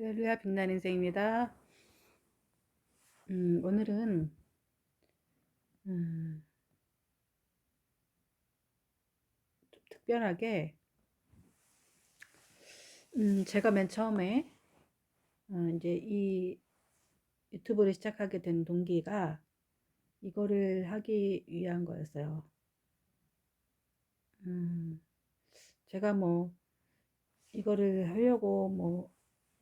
할렐루야 빛나는 인생입니다. 음, 오늘은 음, 좀 특별하게 음, 제가 맨 처음에 어, 이제 이 유튜브를 시작하게 된 동기가 이거를 하기 위한 거였어요. 음, 제가 뭐 이거를 하려고 뭐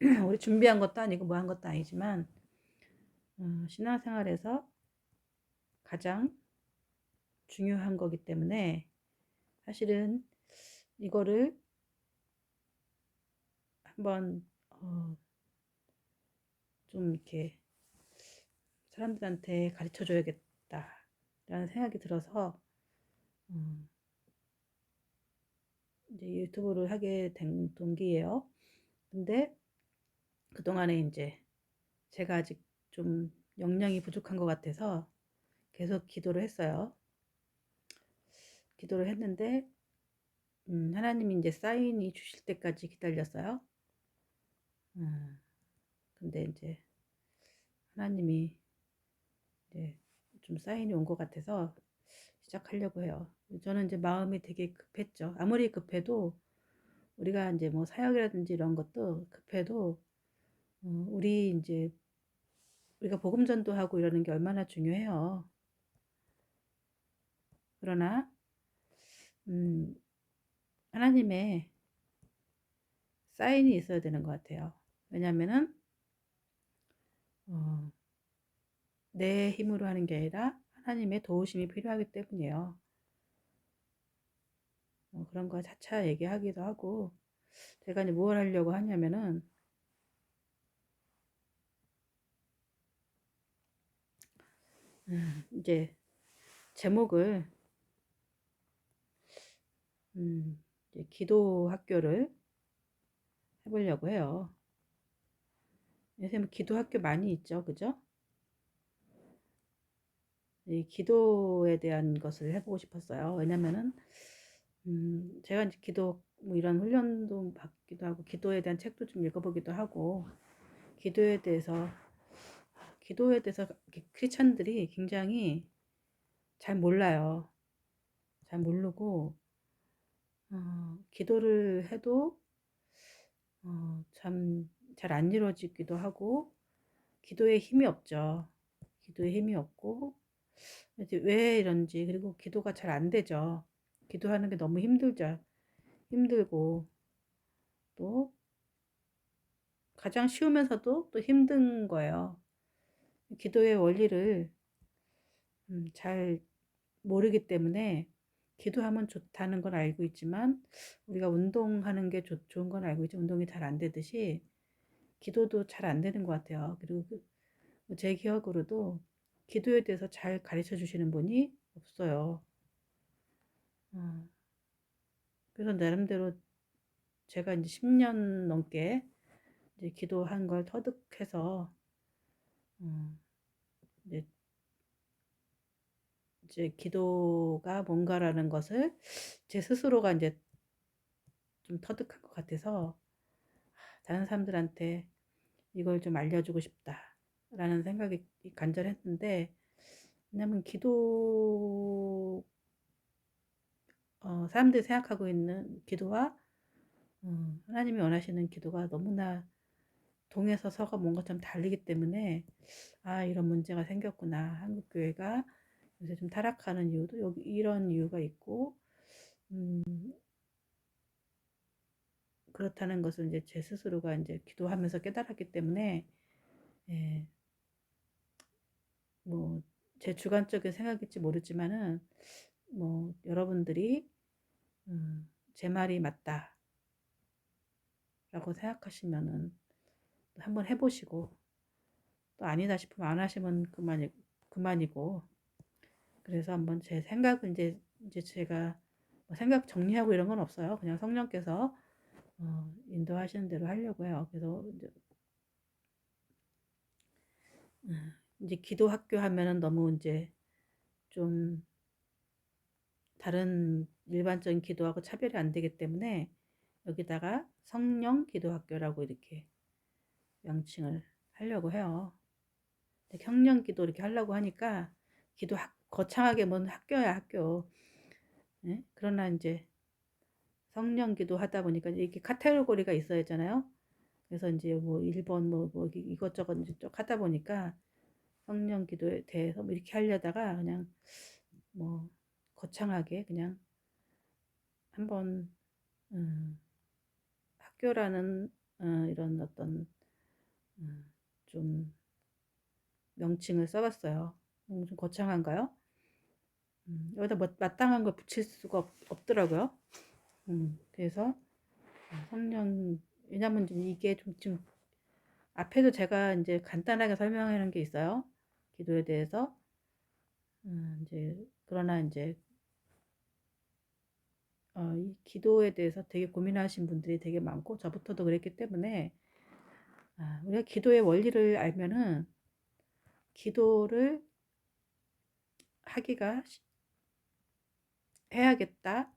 우리 준비한 것도 아니고 뭐 한 것도 아니지만 어, 신앙생활에서 가장 중요한 거기 때문에 사실은 이거를 한번 어, 좀 이렇게 사람들한테 가르쳐 줘야겠다라는 생각이 들어서 어, 이제 유튜브를 하게 된 동기예요. 근데 그동안에 이제 제가 아직 좀 역량이 부족한 것 같아서 계속 기도를 했어요. 기도를 했는데 음, 하나님이 이제 사인이 주실 때까지 기다렸어요. 음, 근데 이제 하나님이 이제 좀 사인이 온 것 같아서 시작하려고 해요. 저는 이제 마음이 되게 급했죠. 아무리 급해도 우리가 이제 뭐 사역이라든지 이런 것도 급해도 어, 우리 이제 우리가 복음 전도하고 이러는 게 얼마나 중요해요. 그러나 음, 하나님의 사인이 있어야 되는 것 같아요. 왜냐하면은 어, 내 힘으로 하는 게 아니라 하나님의 도우심이 필요하기 때문이에요. 어, 그런 거 차차 얘기하기도 하고 제가 이제 뭘 하려고 하냐면은 음, 이제 제목을 음, 이제 기도 학교를 해보려고 해요. 요새 뭐 기도 학교 많이 있죠, 그죠? 이 기도에 대한 것을 해보고 싶었어요. 왜냐면은 음, 제가 이제 기도 뭐 이런 훈련도 받기도 하고 기도에 대한 책도 좀 읽어보기도 하고 기도에 대해서 기도에 대해서 크리스찬들이 굉장히 잘 몰라요. 잘 모르고 어, 기도를 해도 어, 참 잘 안 이루어지기도 하고 기도에 힘이 없죠. 기도에 힘이 없고 왜 이런지 그리고 기도가 잘 안 되죠. 기도하는 게 너무 힘들죠. 힘들고 또 가장 쉬우면서도 또 힘든 거예요. 기도의 원리를 음, 잘 모르기 때문에 기도하면 좋다는 건 알고 있지만 우리가 운동하는 게 좋, 좋은 건 알고 있지 운동이 잘 안 되듯이 기도도 잘 안 되는 것 같아요. 그리고 그, 제 기억으로도 기도에 대해서 잘 가르쳐 주시는 분이 없어요. 어. 그래서 나름대로 제가 이제 10년 넘게 이제 기도한 걸 터득해서 어, 이제, 이제 기도가 뭔가라는 것을 제 스스로가 이제 좀 터득한 것 같아서 다른 사람들한테 이걸 좀 알려주고 싶다라는 생각이 간절했는데 왜냐면 기도 어, 사람들이 생각하고 있는 기도와 어, 하나님이 원하시는 기도가 너무나 동에서 서가 뭔가 좀 다르기 때문에 아 이런 문제가 생겼구나. 한국 교회가 요새 좀 타락하는 이유도 여기 이런 이유가 있고 음, 그렇다는 것을 이제 제 스스로가 이제 기도하면서 깨달았기 때문에 예, 뭐제 주관적인 생각일지 모르지만은 뭐 여러분들이 음, 제 말이 맞다 라고 생각하시면은 한번 해보시고 또 아니다 싶으면 안 하시면 그만이, 그만이고 그래서 한번 제 생각을 이제 이제 제가 뭐 생각 정리하고 이런 건 없어요. 그냥 성령께서 어, 인도하시는 대로 하려고 해요. 그래서 이제, 음, 이제 기도 학교 하면은 너무 이제 좀 다른 일반적인 기도하고 차별이 안 되기 때문에 여기다가 성령 기도 학교라고 이렇게 명칭을 하려고 해요. 경련 기도 이렇게 하려고 하니까 기도 학, 거창하게 뭔 학교야 학교. 예? 그러나 이제 성령 기도 하다 보니까 이렇게 카테고리가 있어야 잖아요. 그래서 이제 뭐 1번 뭐, 뭐 이것저것 이제 쭉 하다 보니까 성령 기도에 대해서 뭐 이렇게 하려다가 그냥 뭐 거창하게 그냥 한번 음, 학교라는 어, 이런 어떤 음, 좀 명칭을 써봤어요. 음, 좀 거창한가요? 음, 여기다 뭐 마땅한 걸 붙일 수가 없, 더라고요 음, 그래서 성령 왜냐면 좀 이게 좀 지금 앞에도 제가 이제 간단하게 설명하는 게 있어요. 기도에 대해서 음, 이제 그러나 이제 어, 이 기도에 대해서 되게 고민하신 분들이 되게 많고 저부터도 그랬기 때문에 아, 우리가 기도의 원리를 알면은 기도를 하기가 해야겠다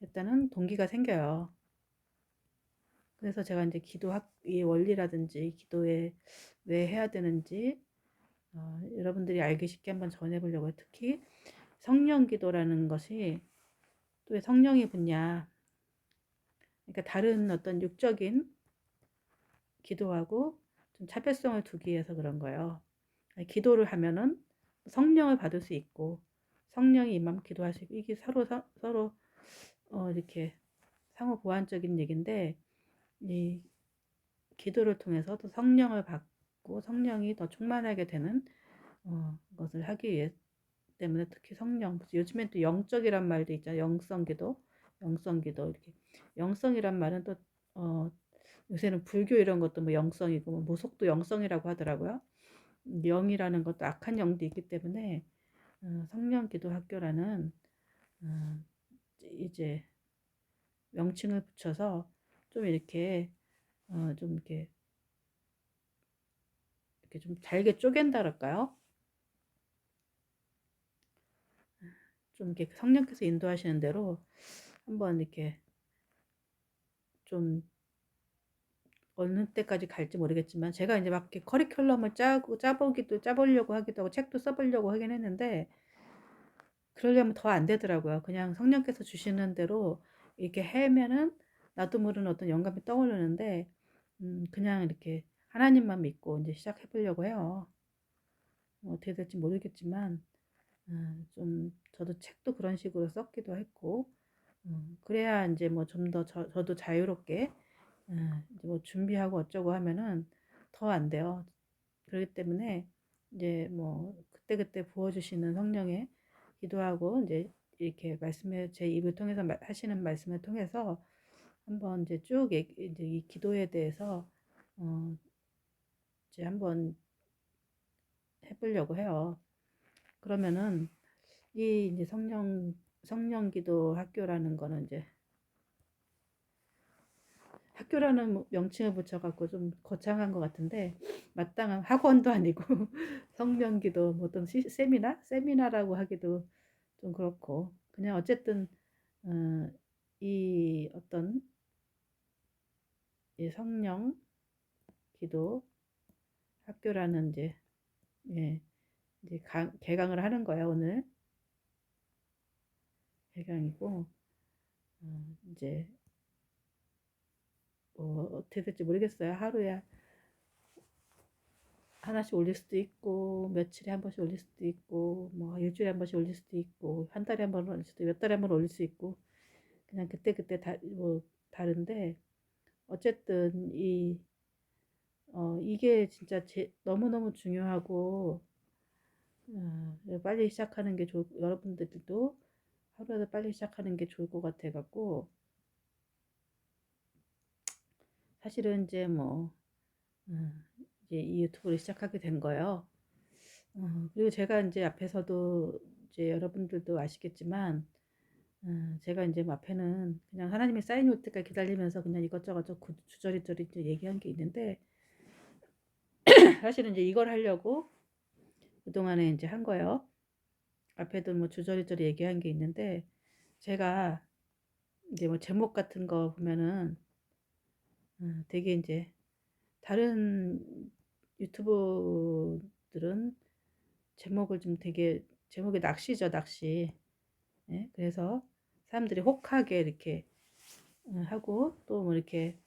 일단은 동기가 생겨요. 그래서 제가 이제 기도학의 원리라든지 기도에 왜 해야 되는지 어, 여러분들이 알기 쉽게 한번 전해보려고 해요. 특히 성령 기도라는 것이 또 왜 성령이 붙냐 그러니까 다른 어떤 육적인 기도하고 좀 차별성을 두기 위해서 그런 거예요. 기도를 하면은 성령을 받을 수 있고 성령이 수 있고 이게 서로 서, 서로 어, 이렇게 상호 보완적인 얘기인데 이 기도를 통해서 또 성령을 받고 성령이 더 충만하게 되는 어, 것을 하기 위해 때문에 특히 성령 요즘엔 또 영적이란 말도 있잖아요. 영성기도 영성기도 이렇게. 영성이란 말은 또 어, 요새는 불교 이런 것도 뭐 영성이고 뭐 모속도 영성이라고 하더라고요. 영이라는 것도 악한 영도 있기 때문에 어, 성령 기도 학교라는 어, 이제 명칭을 붙여서 좀 이렇게 어, 좀 이렇게 이렇게 좀 잘게 쪼갠다 그럴까요? 좀 이렇게 성령께서 인도하시는 대로 한번 이렇게 좀 어느 때까지 갈지 모르겠지만 제가 이제 막 이렇게 커리큘럼을 짜고 짜보기도 짜보려고 하기도 하고 책도 써보려고 하긴 했는데 그러려면 더 안 되더라고요. 그냥 성령께서 주시는 대로 이렇게 해면은 나도 모르는 어떤 영감이 떠오르는데 음, 그냥 이렇게 하나님만 믿고 이제 시작해 보려고 해요. 뭐 어떻게 될지 모르겠지만 음, 좀 저도 책도 그런 식으로 썼기도 했고 음, 그래야 이제 뭐 좀 더 저도 자유롭게 뭐 준비하고 어쩌고 하면은 더 안 돼요. 그렇기 때문에 이제 뭐 그때그때 부어주시는 성령의 기도하고 이제 이렇게 말씀에 제 입을 통해서 하시는 말씀을 통해서 한번 이제 쭉 이제 이 기도에 대해서 어 이제 한번 해보려고 해요. 그러면은 이 이제 성령 성령 기도 학교라는 거는 이제 학교라는 명칭을 붙여갖고 좀 거창한 것 같은데 마땅한 학원도 아니고 성령기도 뭐 어떤 세미나? 세미나라고 하기도 좀 그렇고 그냥 어쨌든 어, 이 어떤 이 성령 기도 학교라는 이제 예 이제 강, 개강을 하는 거야 오늘. 개강이고 어, 이제 뭐 어떻게 될지 모르겠어요. 하루에 하나씩 올릴 수도 있고 며칠에 한 번씩 올릴 수도 있고 뭐 일주일에 한 번씩 올릴 수도 있고 한 달에 한 번 올릴 수도 몇 달에 한 번 올릴 수 있고 그냥 그때 그때 다 뭐 다른데 어쨌든 이 어, 이게 진짜 제, 너무너무 중요하고 어, 빨리 시작하는 게 좋을 여러분들도 하루라도 빨리 시작하는 게 좋을 것 같아 갖고 사실은 이제 뭐 음, 이제 이 유튜브를 시작하게 된 거예요. 어, 그리고 제가 이제 앞에서도 이제 여러분들도 아시겠지만 어, 제가 이제 뭐 앞에는 그냥 하나님의 사인이 올 때까지 기다리면서 그냥 이것저것 주저리저리 이제 얘기한 게 있는데 사실은 이제 이걸 하려고 그동안에 이제 한 거예요. 앞에도 뭐 주저리저리 얘기한 게 있는데 제가 이제 뭐 제목 같은 거 보면은 어, 되게 이제 다른 유튜브들은 제목을 좀 되게 제목이 낚시죠 낚시 예? 그래서 사람들이 혹하게 이렇게 어, 하고 또 뭐 이렇게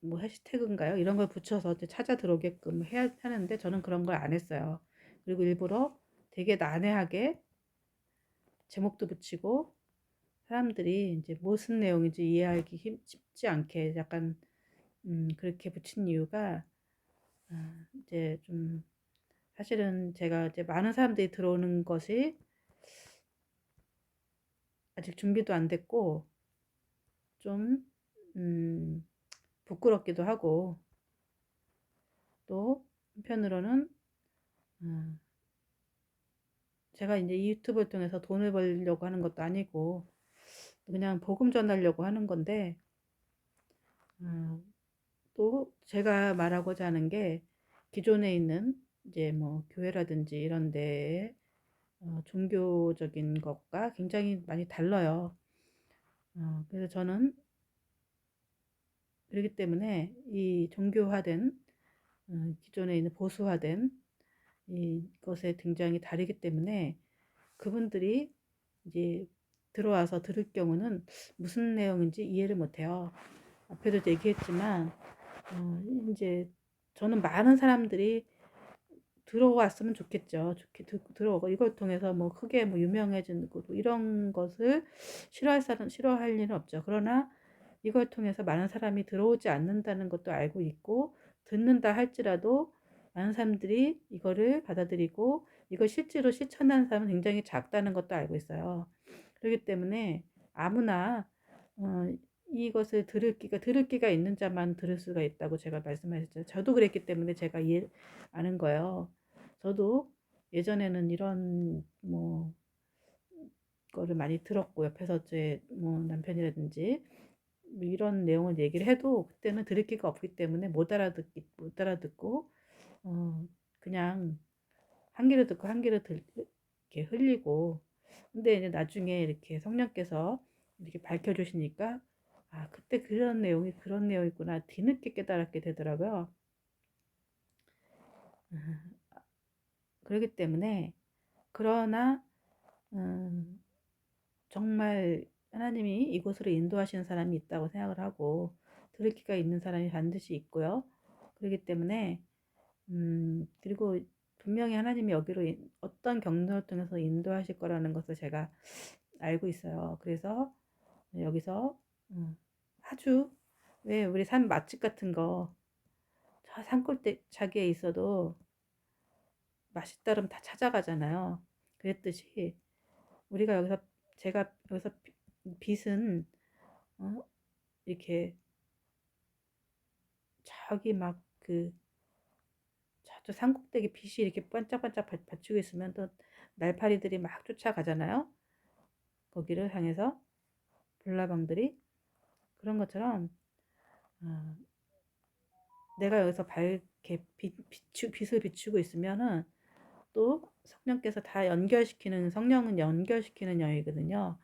뭐 해시태그인가요? 이런 걸 붙여서 찾아 들어오게끔 해야 하는데 저는 그런 걸 안 했어요. 그리고 일부러 되게 난해하게 제목도 붙이고 사람들이 이제 무슨 내용인지 이해하기 힘, 쉽지 않게 약간 음, 그렇게 붙인 이유가 아, 이제 좀 사실은 제가 이제 많은 사람들이 들어오는 것이 아직 준비도 안 됐고 좀 음, 부끄럽기도 하고 또 한편으로는 음, 제가 이제 이 유튜브를 통해서 돈을 벌려고 하는 것도 아니고 그냥 복음 전하려고 하는 건데 음, 또 제가 말하고자 하는 게 기존에 있는 이제 뭐 교회라든지 이런 데에 어, 종교적인 것과 굉장히 많이 달라요. 어, 그래서 저는 그렇기 때문에 이 종교화된 어, 기존에 있는 보수화된 이것에 굉장히 다르기 때문에 그분들이 이제 들어와서 들을 경우는 무슨 내용인지 이해를 못해요. 앞에도 얘기했지만 어, 이제 저는 많은 사람들이 들어왔으면 좋겠죠. 좋게 들어오고 이걸 통해서 뭐 크게 뭐 유명해지는 거뭐 이런 것을 싫어할 사람 싫어할 일은 없죠. 그러나 이걸 통해서 많은 사람이 들어오지 않는다는 것도 알고 있고 듣는다 할지라도 많은 사람들이 이거를 받아들이고 이걸 실제로 실천하는 사람은 굉장히 작다는 것도 알고 있어요. 그렇기 때문에 아무나 어, 이것을 들을 기가 들을 기가 있는 자만 들을 수가 있다고 제가 말씀하셨죠. 저도 그랬기 때문에 제가 이해 아는 거예요. 저도 예전에는 이런 뭐 거를 많이 들었고 옆에서 제 뭐 남편이라든지 뭐 이런 내용을 얘기를 해도 그때는 들을 기가 없기 때문에 못 알아듣기 못 알아듣고 어 그냥 한 귀로 듣고 한 귀로 들 이렇게 흘리고 근데 이제 나중에 이렇게 성령께서 이렇게 밝혀주시니까 아 그때 그런 내용이 그런 내용이구나 뒤늦게 깨달았게 되더라고요. 그렇기 때문에 그러나 음, 정말 하나님이 이곳으로 인도하시는 사람이 있다고 생각을 하고 들을 기가 있는 사람이 반드시 있고요. 그렇기 때문에 음, 그리고 분명히 하나님이 여기로 어떤 경로를 통해서 인도하실 거라는 것을 제가 알고 있어요. 그래서 여기서 음, 아주 왜 우리 산 맛집 같은 거 저 산골짜기에 있어도 맛있다 그러면 다 찾아가잖아요. 그랬듯이 우리가 여기서 제가 여기서 빛은 어? 이렇게 저기 막 그 저쪽 산꼭대기 빛이 이렇게 반짝반짝 받치고 있으면 또 날파리들이 막 쫓아가잖아요. 거기를 향해서 불나방들이 그런 것처럼 어, 내가 여기서 밝게 빛, 비추, 빛을 비추고 있으면은 또 성령께서 다 연결시키는 성령은 연결시키는 영이거든요.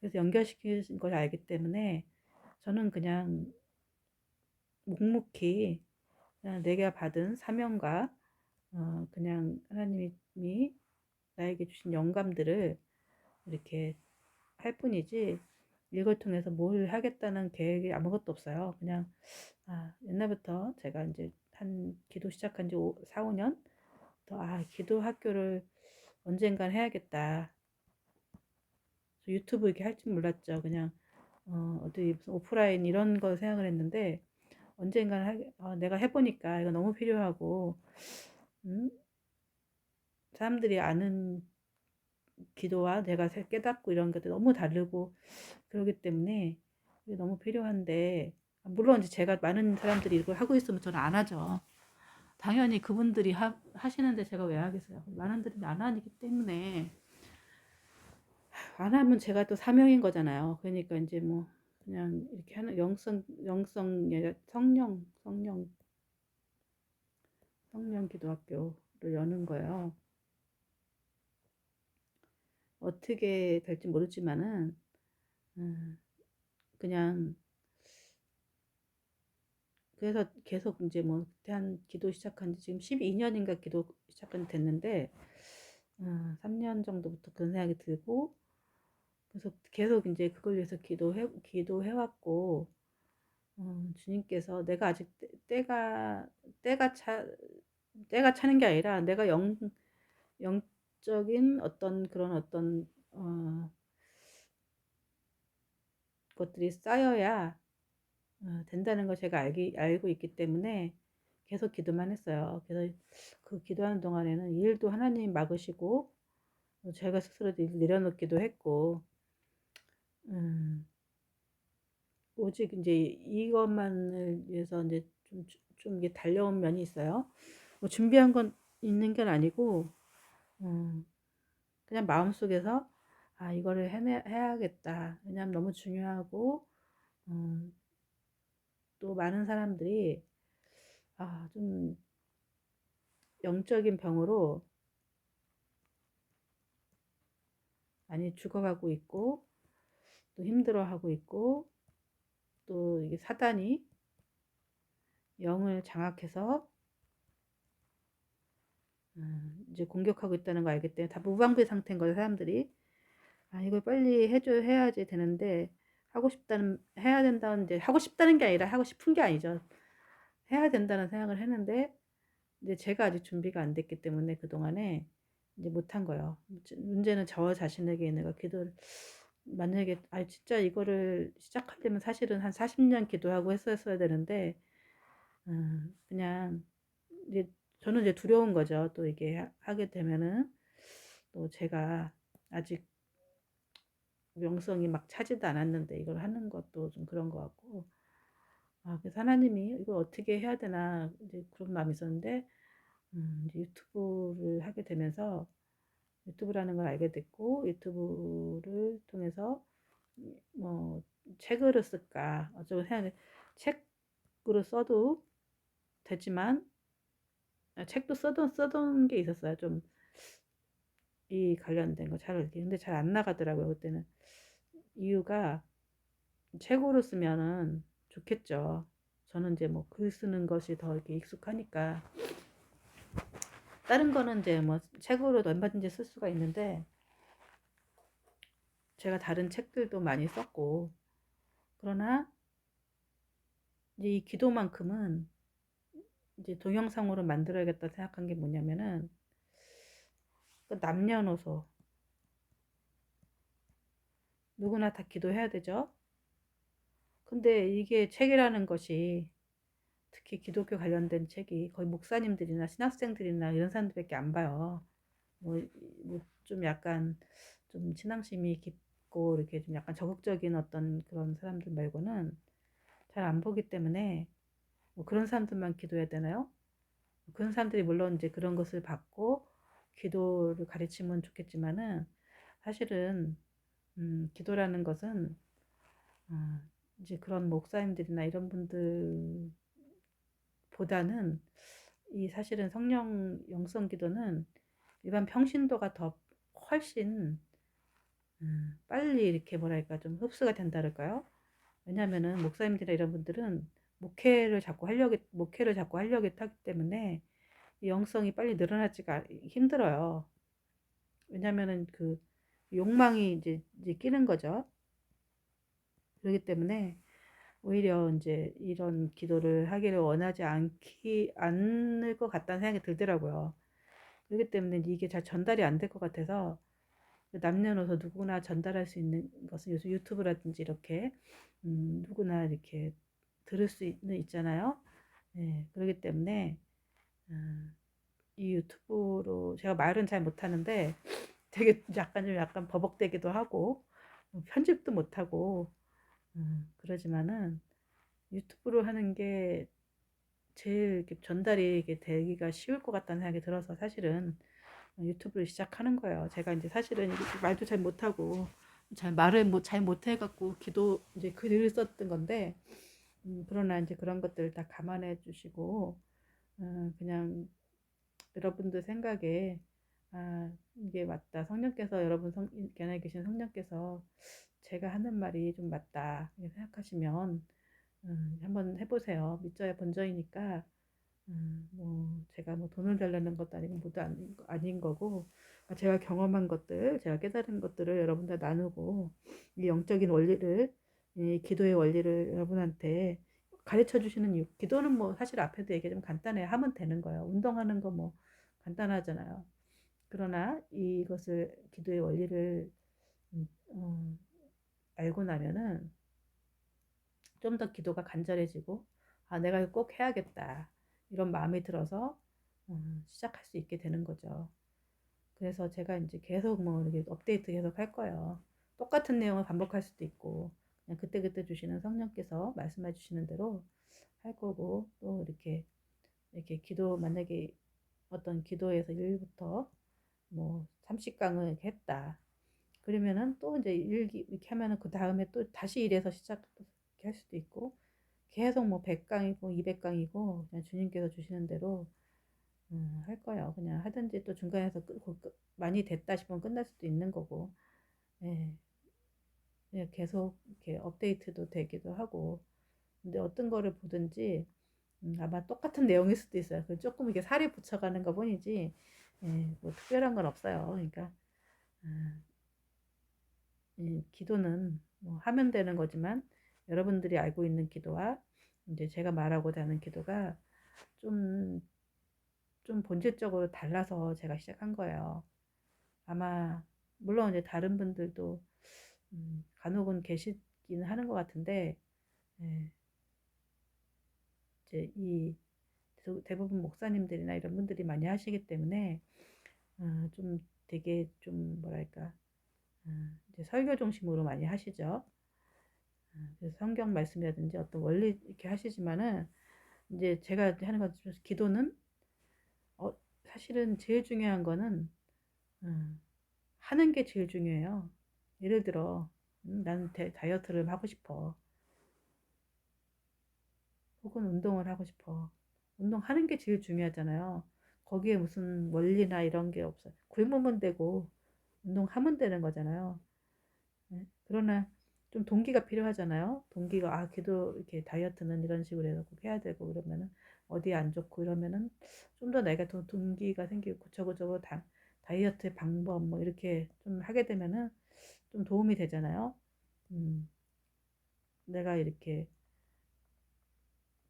그래서 연결시키는 걸 알기 때문에 저는 그냥 묵묵히 그냥 내가 받은 사명과 어 그냥 하나님이 나에게 주신 영감들을 이렇게 할 뿐이지 이걸 통해서 뭘 하겠다는 계획이 아무것도 없어요. 그냥 아, 옛날부터 제가 이제 한 기도 시작한 지 4, 5년 더 아, 기도 학교를 언젠간 해야겠다. 유튜브 이렇게 할 줄 몰랐죠. 그냥 어, 어디 무슨 오프라인 이런 거 생각을 했는데 언젠간 하, 어, 내가 해보니까 이거 너무 필요하고 음? 사람들이 아는 기도와 내가 깨닫고 이런 것들 너무 다르고 그러기 때문에 너무 필요한데 물론 이제 제가 많은 사람들이 이걸 하고 있으면 저는 안 하죠. 당연히 그분들이 하, 하시는데 제가 왜 하겠어요. 많은 분들이 안 하기 때문에 안 하면 제가 또 사명인 거잖아요. 그러니까 이제 뭐 그냥 이렇게 하는 영성 영성 성령 성령 성령 기도학교를 여는 거예요. 어떻게 될지 모르지만은 음, 그냥 그래서 계속 이제 뭐 그때 한 기도 시작한 지 지금 12년인가 기도 시작한 지 됐는데 어, 3년 정도부터 그런 생각이 들고 그래서 계속 이제 그걸 위해서 기도해 기도해 왔고 어, 주님께서 내가 아직 때- 때가 때가 차 때가 차는 게 아니라 내가 영 영적인 어떤 그런 어떤 어, 것들이 쌓여야 어, 된다는 걸 제가 알기, 알고 있기 때문에 계속 기도만 했어요. 그래서 그 기도하는 동안에는 일도 하나님이 막으시고 어, 제가 스스로 일 내려놓기도 했고 음, 오직 이제 이것만을 위해서 이제 좀, 좀 이게 달려온 면이 있어요. 뭐 준비한 건 있는 건 아니고 음, 그냥 마음속에서 아 이거를 해내, 해야겠다. 왜냐하면 너무 중요하고 음, 또 많은 사람들이 아, 좀 영적인 병으로 많이 죽어가고 있고 또 힘들어하고 있고 또 이게 사단이 영을 장악해서 음, 이제 공격하고 있다는 거 알기 때문에 다 무방비 상태인 거예요 사람들이. 아 이걸 빨리 해줘 해야지 되는데 하고 싶다는 해야 된다는 이제 하고 싶다는 게 아니라 하고 싶은 게 아니죠. 해야 된다는 생각을 했는데 이제 제가 아직 준비가 안 됐기 때문에 그 동안에 이제 못한 거예요. 문제는 저 자신에게 내가 기도를 만약에 아 진짜 이거를 시작하려면 사실은 한 40년 기도하고 했었어야 되는데 음, 그냥 이제 저는 이제 두려운 거죠. 또 이게 하게 되면은 또 제가 아직 명성이 막 차지도 않았는데 이걸 하는 것도 좀 그런 것 같고 아, 그래서 하나님이 이걸 어떻게 해야 되나 이제 그런 마음이 있었는데 음, 유튜브를 하게 되면서 유튜브라는 걸 알게 됐고 유튜브를 통해서 뭐 책으로 쓸까 어쩌고 생각해 책으로 써도 되지만 아, 책도 써던 써던 게 있었어요. 좀 이 관련된 거잘 이렇게 근데 잘 안 나가더라고요 그때는. 이유가 책으로 쓰면은 좋겠죠. 저는 이제 뭐 글 쓰는 것이 더 이렇게 익숙하니까 다른 거는 이제 뭐 책으로도 얼마든지 쓸 수가 있는데 제가 다른 책들도 많이 썼고 그러나 이제 이 기도만큼은 이제 동영상으로 만들어야겠다 생각한 게 뭐냐면은 그 남녀노소 누구나 다 기도해야 되죠. 근데 이게 책이라는 것이 특히 기독교 관련된 책이 거의 목사님들이나 신학생들이나 이런 사람들밖에 안 봐요. 뭐, 뭐 좀 약간 좀 신앙심이 깊고 이렇게 좀 약간 적극적인 어떤 그런 사람들 말고는 잘 안 보기 때문에 뭐 그런 사람들만 기도해야 되나요? 그런 사람들이 물론 이제 그런 것을 받고 기도를 가르치면 좋겠지만은 사실은 음, 기도라는 것은 어, 이제 그런 목사님들이나 이런 분들 보다는 이 사실은 성령 영성 기도는 일반 평신도가 더 훨씬 음, 빨리 이렇게 뭐랄까 좀 흡수가 된다랄까요? 왜냐하면은 목사님들이나 이런 분들은 목회를 자꾸 하려고 목회를 자꾸 하려고 하기 때문에 영성이 빨리 늘어나지가 힘들어요. 왜냐하면은 그 욕망이 이제 이제 끼는 거죠. 그렇기 때문에 오히려 이제 이런 기도를 하기를 원하지 않기 않을 것 같다는 생각이 들더라고요. 그렇기 때문에 이게 잘 전달이 안 될 것 같아서 남녀노소 누구나 전달할 수 있는 것은 요즘 유튜브라든지 이렇게 음, 누구나 이렇게 들을 수 있는 있잖아요. 네, 그렇기 때문에 음, 이 유튜브로 제가 말은 잘 못하는데 되게 약간 좀 약간 버벅대기도 하고 편집도 못하고 음, 그러지만은 유튜브로 하는 게 제일 전달이 되기가 쉬울 것 같다는 생각이 들어서 사실은 유튜브를 시작하는 거예요. 제가 이제 사실은 말도 잘 못하고 잘 말을 뭐 잘 못해갖고 기도 이제 글을 썼던 건데 음, 그러나 이제 그런 것들을 다 감안해 주시고 어, 그냥 여러분들 생각에 아 이게 맞다 성령께서 여러분 성, 견해 계신 성령께서 제가 하는 말이 좀 맞다 생각하시면 음, 한번 해보세요. 믿져야 본전이니까 음, 뭐 제가 뭐 돈을 달라는 것도 아니고 뭐도 아닌, 아닌 거고 아, 제가 경험한 것들, 제가 깨달은 것들을 여러분들 나누고 이 영적인 원리를 이 기도의 원리를 여러분한테 가르쳐 주시는 이유. 기도는 뭐 사실 앞에도 얘기하지만 간단해 하면 되는 거예요. 운동하는 거 뭐 간단하잖아요. 그러나 이것을 기도의 원리를 음, 어, 알고 나면은 좀 더 기도가 간절해지고 아 내가 꼭 해야겠다 이런 마음이 들어서 음, 시작할 수 있게 되는 거죠. 그래서 제가 이제 계속 뭐 이렇게 업데이트 계속 할 거예요. 똑같은 내용을 반복할 수도 있고 그냥 그때그때 주시는 성령께서 말씀해 주시는 대로 할 거고 또 이렇게 이렇게 기도 만약에 어떤 기도에서 1부터 뭐 30강을 이렇게 했다. 그러면은 또 이제 일기 이렇게 하면은 그 다음에 또 다시 1에서 시작 할 수도 있고 계속 뭐 100강이고 200강이고 그냥 주님께서 주시는 대로 음, 할 거예요. 그냥 하든지 또 중간에서 끄, 끄, 많이 됐다 싶으면 끝날 수도 있는 거고, 예. 예, 계속 이렇게 업데이트도 되기도 하고, 근데 어떤 거를 보든지 음, 아마 똑같은 내용일 수도 있어요. 그 조금 이게 살이 붙여가는 거 뿐이지, 예, 뭐 특별한 건 없어요. 그러니까 음, 이 기도는 뭐 하면 되는 거지만 여러분들이 알고 있는 기도와 이제 제가 말하고자 하는 기도가 좀, 좀 본질적으로 달라서 제가 시작한 거예요. 아마, 물론 이제 다른 분들도, 음, 간혹은 계시긴 하는 것 같은데, 예, 이제 이 대부분 목사님들이나 이런 분들이 많이 하시기 때문에, 어, 좀 되게 좀 뭐랄까, 어, 이제 설교 중심으로 많이 하시죠. 그래서 성경 말씀이라든지 어떤 원리 이렇게 하시지만은 이제 제가 하는 것 중에서 기도는 어, 사실은 제일 중요한 거는 음, 하는 게 제일 중요해요. 예를 들어 음, 나는 데, 다이어트를 하고 싶어. 혹은 운동을 하고 싶어. 운동하는 게 제일 중요하잖아요. 거기에 무슨 원리나 이런 게 없어요. 굶으면 되고 운동하면 되는 거잖아요. 네? 그러나 좀 동기가 필요하잖아요. 동기가 아 걔도 이렇게 다이어트는 이런 식으로 꼭 해야 되고 그러면은 어디에 안 좋고 이러면은 좀 더 내가 더 동기가 생기고 저거저거 다 다이어트의 방법 뭐 이렇게 좀 하게 되면은 좀 도움이 되잖아요. 음, 내가 이렇게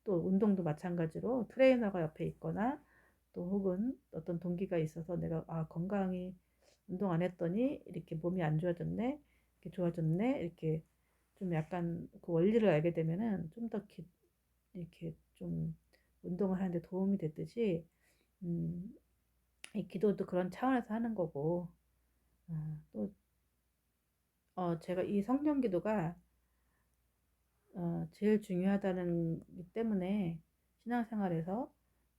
또 운동도 마찬가지로 트레이너가 옆에 있거나 또 혹은 어떤 동기가 있어서 내가 아 건강이 운동 안 했더니 이렇게 몸이 안 좋아졌네 이렇게 좋아졌네 이렇게 좀 약간 그 원리를 알게 되면은 좀 더 이렇게 좀 운동을 하는데 도움이 됐듯이 음, 이 기도도 그런 차원에서 하는 거고 어, 또 어, 제가 이 성령 기도가 어, 제일 중요하다는 때문에 신앙생활에서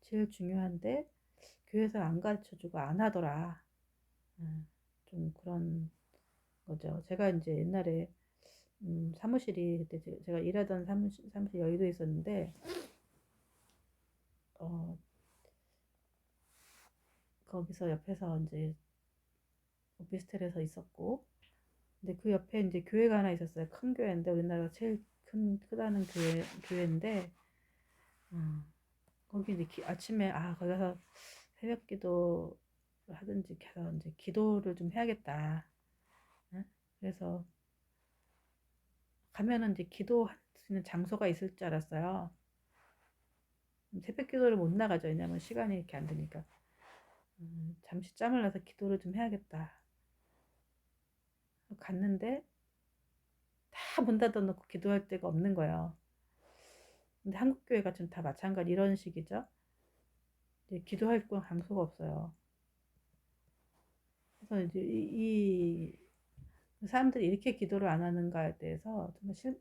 제일 중요한데 교회에서 안 가르쳐 주고 안 하더라. 어, 좀 그런 거죠. 제가 이제 옛날에 음, 사무실이 그때 제가 일하던 사무실, 사무실 여의도에 있었는데 어, 거기서 옆에서 이제 오피스텔에서 있었고 근데 그 옆에 이제 교회가 하나 있었어요. 큰 교회인데 우리나라 제일 큰 크다는 교회 교회인데 어, 거기 이제 기, 아침에 아 거기 가서 새벽기도 하든지 계속 이제 기도를 좀 해야겠다. 응? 그래서 가면은 이제 기도할 수 있는 장소가 있을 줄 알았어요. 새벽 기도를 못 나가죠. 왜냐면 시간이 이렇게 안 되니까. 음, 잠시 짬을 내서 기도를 좀 해야겠다. 갔는데 다 문 닫아놓고 기도할 데가 없는 거예요. 근데 한국 교회가 좀다 마찬가지 이런 식이죠. 기도할 건 장소가 없어요. 그래서 이제 이, 이 사람들이 이렇게 기도를 안 하는가에 대해서 정말 실,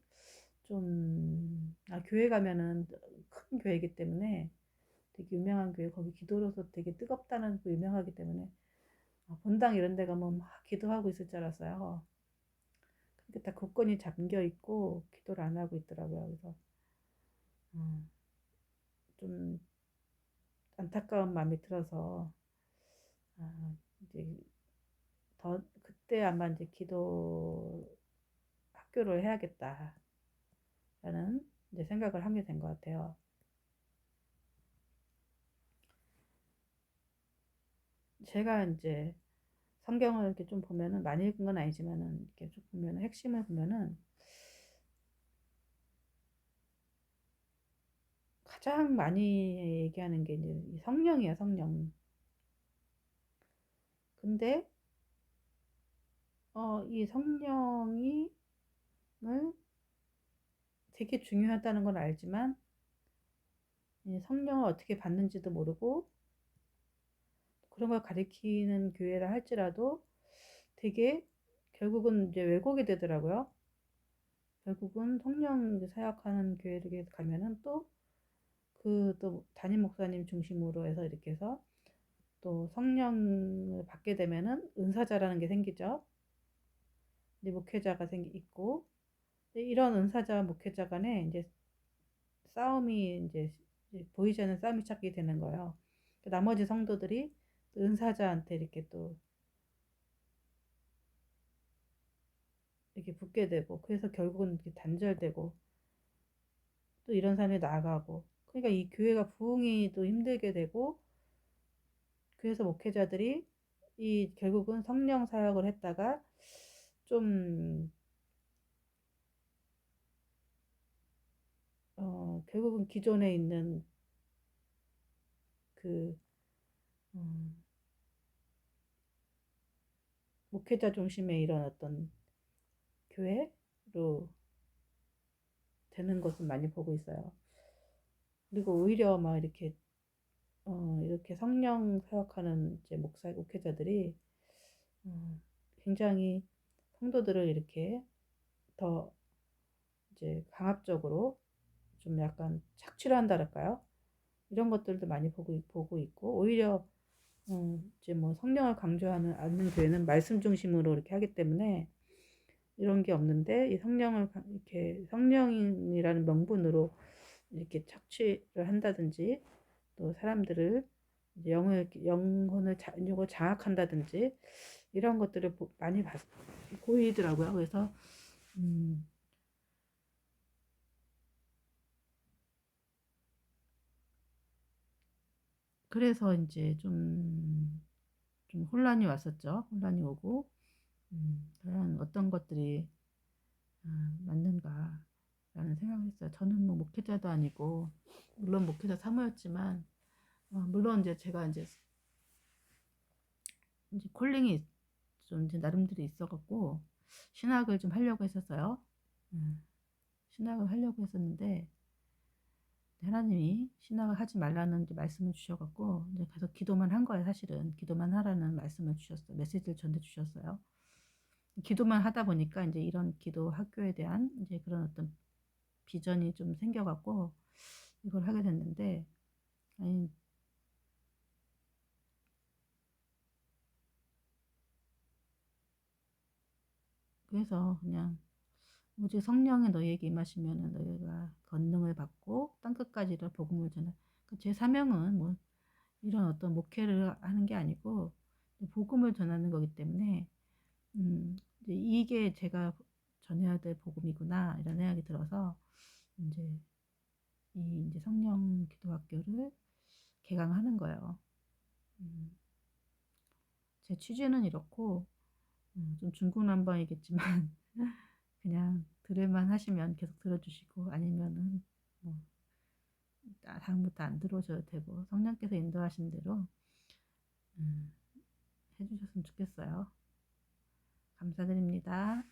좀, 아, 교회 가면은 큰 교회이기 때문에 되게 유명한 교회, 거기 기도로서 되게 뜨겁다는 그 유명하기 때문에 아, 본당 이런 데 가면 막 기도하고 있을 줄 알았어요. 근데 다 국권이 잠겨 있고 기도를 안 하고 있더라고요. 그래서 음, 좀 안타까운 마음이 들어서 아, 이제 더 그때 아마 이제 기도 학교를 해야겠다 라는 이제 생각을 하게 된 것 같아요. 제가 이제 성경을 이렇게 좀 보면은 많이 읽은 건 아니지만은 이렇게 쭉 보면은 핵심을 보면은 가장 많이 얘기하는 게 이제 이 성령이야 성령. 근데 어, 이 성령이 을 되게 중요하다는 걸 알지만 이 성령을 어떻게 받는지도 모르고 그런 걸 가리키는 교회라 할지라도 되게 결국은 이제 왜곡이 되더라고요. 결국은 성령 사역하는 교회를 가면은 또그또 담임 목사님 중심으로 해서 이렇게 해서 또 성령을 받게 되면은 은사자라는 게 생기죠. 이제 목회자가 생기 있고 이런 은사자와 목회자 간에 이제 싸움이 이제 보이지 않는 싸움이 시작이 되는 거예요. 나머지 성도들이 은사자한테 이렇게 또 이렇게 붙게 되고 그래서 결국은 이렇게 단절되고 또 이런 사람이 나가고 그러니까 이 교회가 부흥이 또 힘들게 되고 그래서 목회자들이 이 결국은 성령 사역을 했다가 좀 어, 결국은 기존에 있는 그 음, 목회자 이런 어떤 교회로 되는 것을 많이 보고 있어요. 그리고 오히려 막 이렇게 어, 이렇게 성령 사역하는 이제 목사 목회자들이 어, 굉장히 성도들을 이렇게 더 이제 강압적으로 좀 약간 착취를 한다랄까요? 이런 것들도 많이 보고 보고 있고 오히려 음, 이제 뭐 성령을 강조하는 않는 교회는 말씀 중심으로 이렇게 하기 때문에 이런 게 없는데 이 성령을 이렇게 성령이라는 명분으로 이렇게 착취를 한다든지 또 사람들을 영을 영혼을 자, 을 장악한다든지 이런 것들을 많이 봤, 보이더라고요. 그래서 음, 그래서 이제 좀, 좀 혼란이 왔었죠. 혼란이 오고, 음, 어떤 것들이 아, 맞는가라는 생각을 했어요. 저는 뭐 목회자도 아니고, 물론 목회자 사모였지만, 어, 물론 이제 제가 이제, 이제 콜링이 좀 이제 나름대로 있어갖고, 신학을 좀 하려고 했었어요. 음, 신학을 하려고 했었는데, 하나님이 신학을 하지 말라는 말씀을 주셔갖고 이제 계속 기도만 한 거예요 사실은. 기도만 하라는 말씀을 주셨어요. 메시지를 전해 주셨어요. 기도만 하다 보니까 이제 이런 기도 학교에 대한 이제 그런 어떤 비전이 좀 생겨갖고 이걸 하게 됐는데 아니 그래서 그냥 오직 성령이 너희에게 임하시면 너희가 권능을 받고 땅끝까지 를 복음을 전해. 그제 사명은 뭐 이런 어떤 목회를 하는 게 아니고 복음을 전하는 거기 때문에 음, 이게 제가 전해야 될 복음이구나 이런 생각이 들어서 이제 이 이제 성령 기도학교를 개강하는 거예요. 음, 제 취지는 이렇고 음, 좀 중구난방이겠지만 그냥 들을만 하시면 계속 들어주시고 아니면은 뭐 다음부터 안 들어오셔도 되고 성령께서 인도하신 대로 음, 해주셨으면 좋겠어요. 감사드립니다.